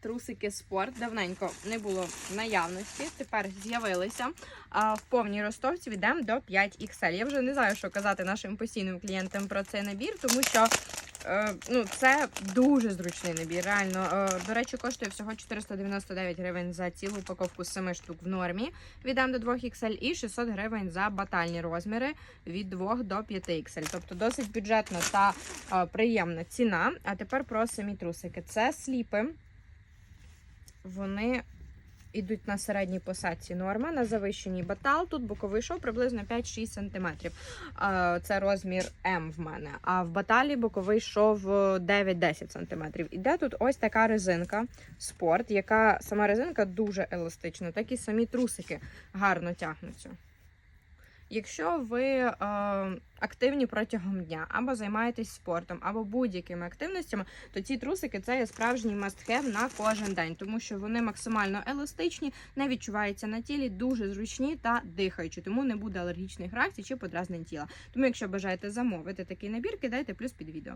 Трусики спорт давненько не було наявності. Тепер з'явилися а, в повній ростовці. Йдемо до 5XL. Я вже не знаю, що казати нашим постійним клієнтам про цей набір, тому що е, ну, це дуже зручний набір. Реально, Е, до речі, коштує всього 499 гривень за цілу упаковку з 7 штук в нормі. Віддам до 2XL і 600 гривень за батальні розміри від 2 до 5XL. Тобто досить бюджетна та е, приємна ціна. А тепер про самі трусики. Це сліпи. Вони йдуть на середній посадці норма, на завищеній батал. Тут боковий шов приблизно 5-6 см. Е, Це розмір М в мене. А в баталі боковий шов 9-10 см. Іде тут ось така резинка спорт, яка сама резинка дуже еластична, так і самі трусики гарно тягнуться. Якщо ви е, активні протягом дня, або займаєтесь спортом, або будь-якими активностями, то ці трусики це є справжній must-have на кожен день, тому що вони максимально еластичні, не відчуваються на тілі, дуже зручні та дихаючі, тому не буде алергічних реакцій чи подразнень тіла. Тому, якщо бажаєте замовити такий набір, кидайте плюс під відео.